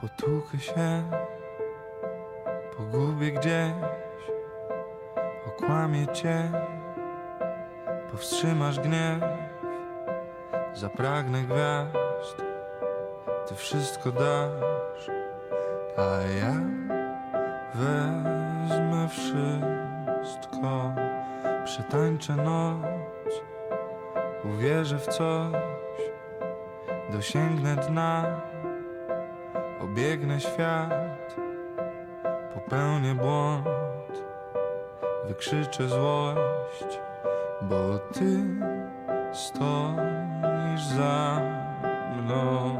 Potłukę się, pogubię gdzieś, okłamię cię, powstrzymasz gniew, zapragnę gwiazd, ty wszystko dasz, a ja wezmę wszystko, przetańczę noc, uwierzę w coś, dosięgnę dna. Obiegnę świat, popełnię błąd, wykrzyczę złość, bo ty stoisz za mną.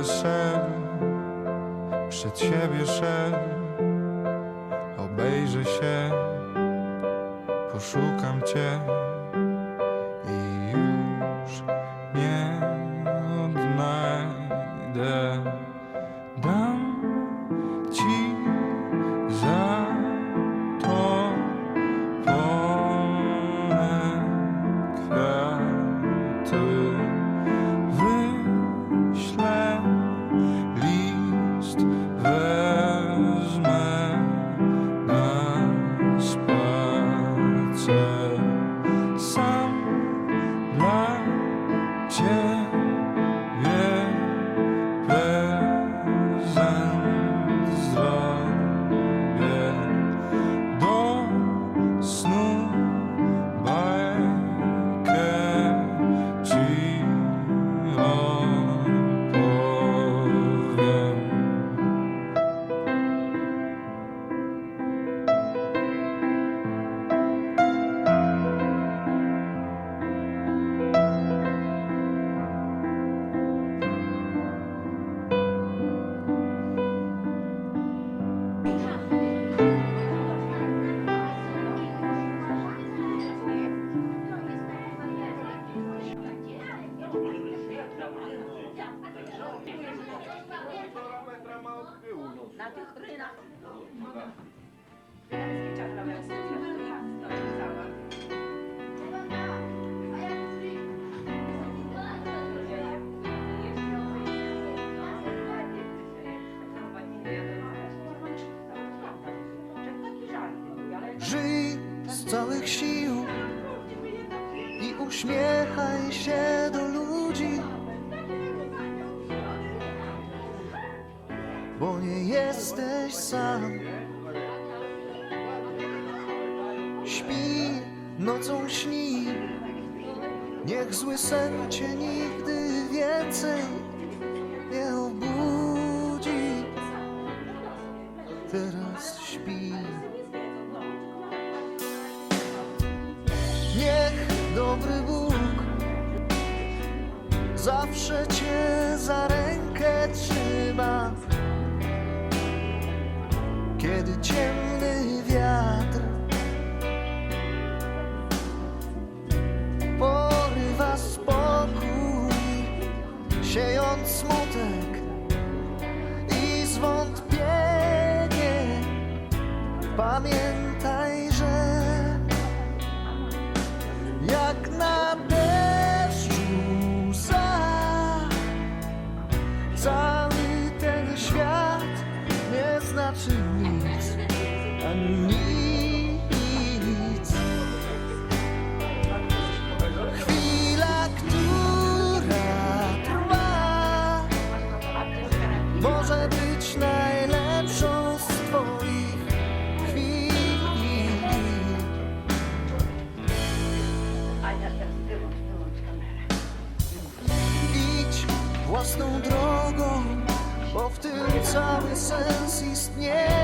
Będę przed siebie szedł, obejrzę się, poszukam cię spacer bo nie jesteś sam. Śpi, nocą śni, niech zły sen cię nigdy więcej siejąc smutek i zwątpienie. Pamiętaj cały sens istnienia.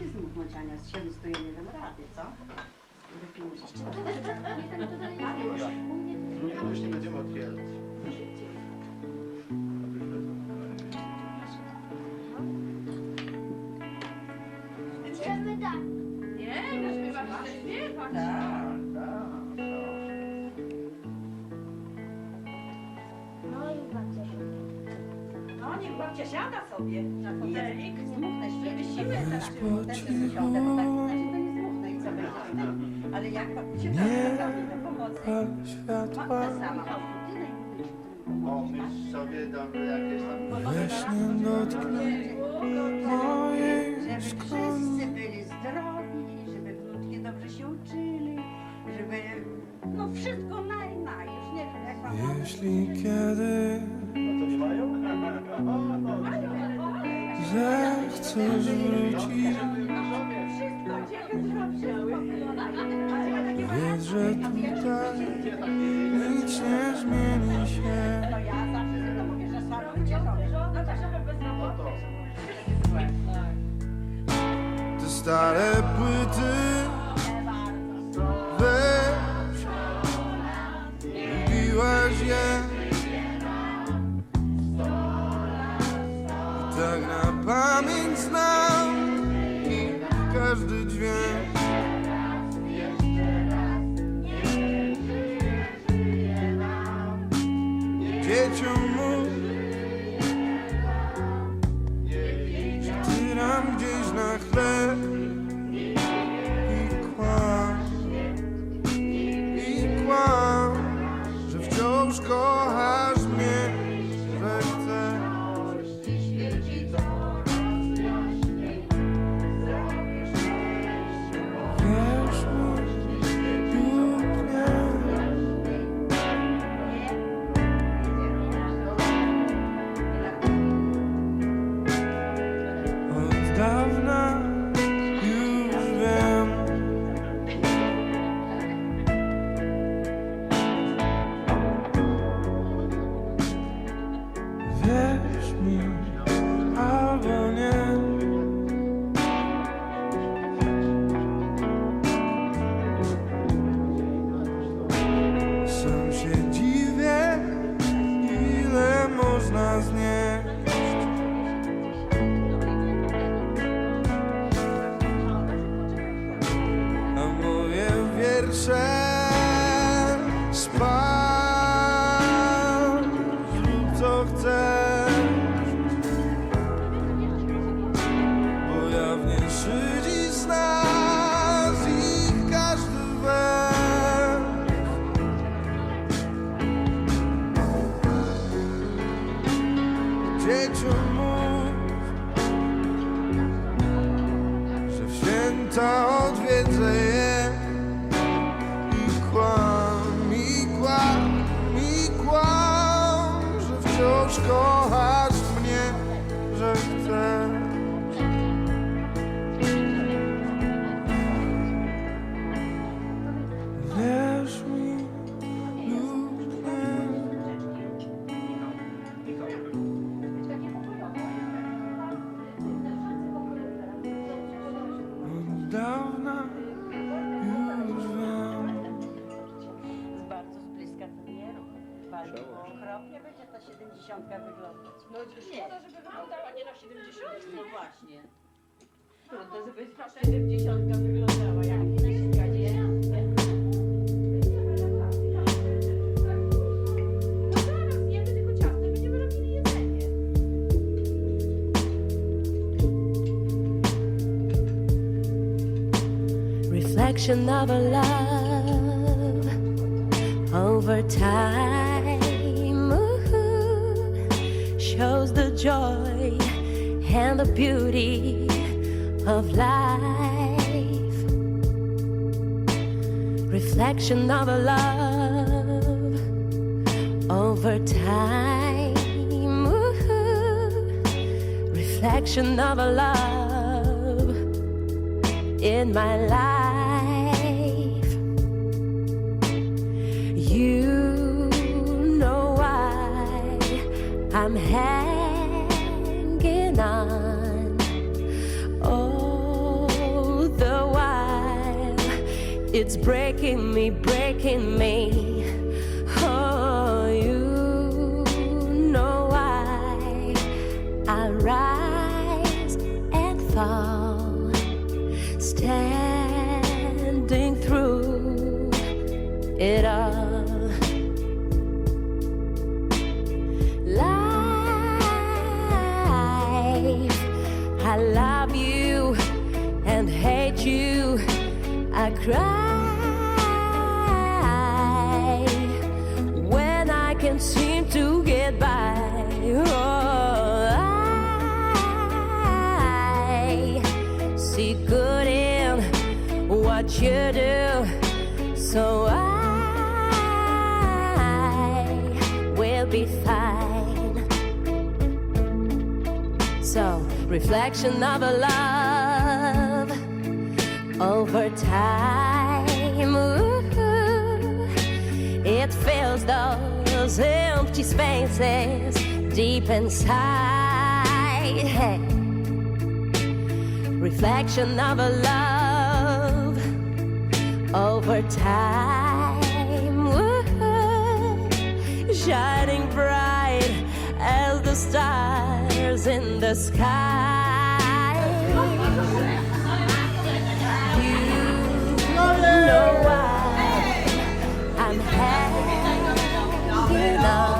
Muszę świeczki zmuchnąć, Ania, z siedem stu nie dam rady, co? Wypiłuć jeszcze. Nie, już nie będziemy otwierać. Tak. Tak, tak. No, niech babcia siada sobie na fotelik. Żeby siły też zasiądę, bo tak inaczej to nie zmuchnę i co będzie. Ale jak babcia się robi, to pomocy. Pal Matka światła sama, o, my sobie damy jakieś tam... Weź nie dotknij mojej Żeby wszyscy byli zdrowi, żeby wnutki dobrze się uczyli, żeby no wszystko naj, naj, już nie wiem jak mam Jeśli kiedy Zechcesz wrócić. Wiedz, że tutaj nic nie zmieni gdzieś true. Dawna już wiem. Bardzo z bliska to nie rób. Bardzo okropnie będzie ta 70 wyglądać. No szkoda, żeby wyglądała nie na 70. No właśnie. Trudno, żeby ta 70 wyglądała jak reflection of a love over time. Shows the joy and the beauty of life. Reflection of a love over time. Reflection of a love in my life. I'm hanging on all the while. It's breaking me, breaking me. Cry when I can't seem to get by. Oh, I see good in what you do, so I will be fine. So, reflection of a love over time. Ooh, it fills those empty spaces deep inside. Hey. Reflection of a love over time. Ooh, shining bright as the stars in the sky. Know why I'm hanging on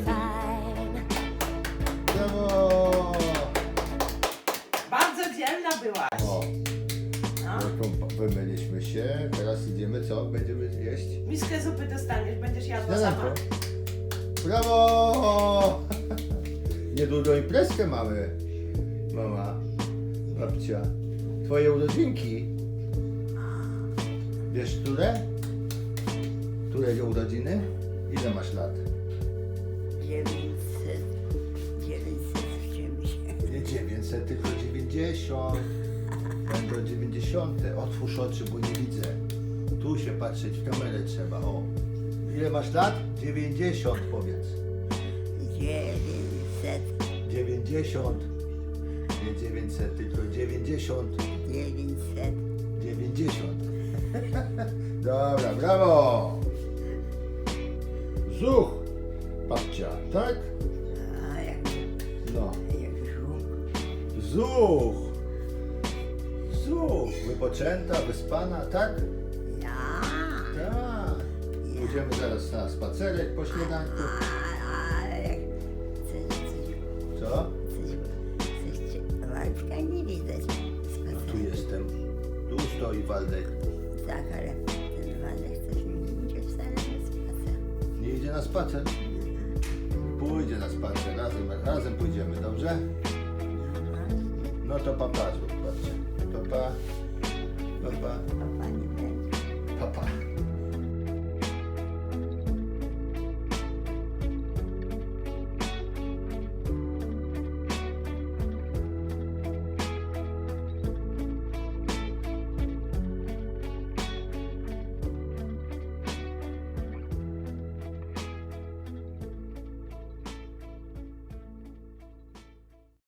fine. Brawo! Bardzo dzielna byłaś. O. No wymyliśmy się. Teraz idziemy co? Będziemy jeść? Miskę zupy dostaniesz, będziesz jadła sama. Śniadanko. Brawo! Niedługo imprezkę mamy. Mama, babcia. Twoje urodzinki. Wiesz, które? Które urodziny? Ile masz lat? 90. Będą 90. Otwórz oczy, bo nie widzę. Tu się patrzeć w kamerę trzeba. O. Ile masz lat? 90 powiedz. 900, 90. Nie 900, tylko 90. 900. 90. Dobra, brawo! Zuch! Babcia, tak? Zuch! Zuch! Wypoczęta, wyspana, tak? Ja. Tak. Pójdziemy zaraz na spacerek po śniadanku. A, a jak coś, coś, Co? coś, Waldka nie widać. Tu jestem. Tu stoi Waldek. Tak, ale ten Waldek coś nie idzie wcale na spacer. Nie idzie na spacer? Pójdzie na spacer. Razem, razem pójdziemy, dobrze? No to papa zrób, patrzcie. Papa. Papa. Papa nie będzie. Papa.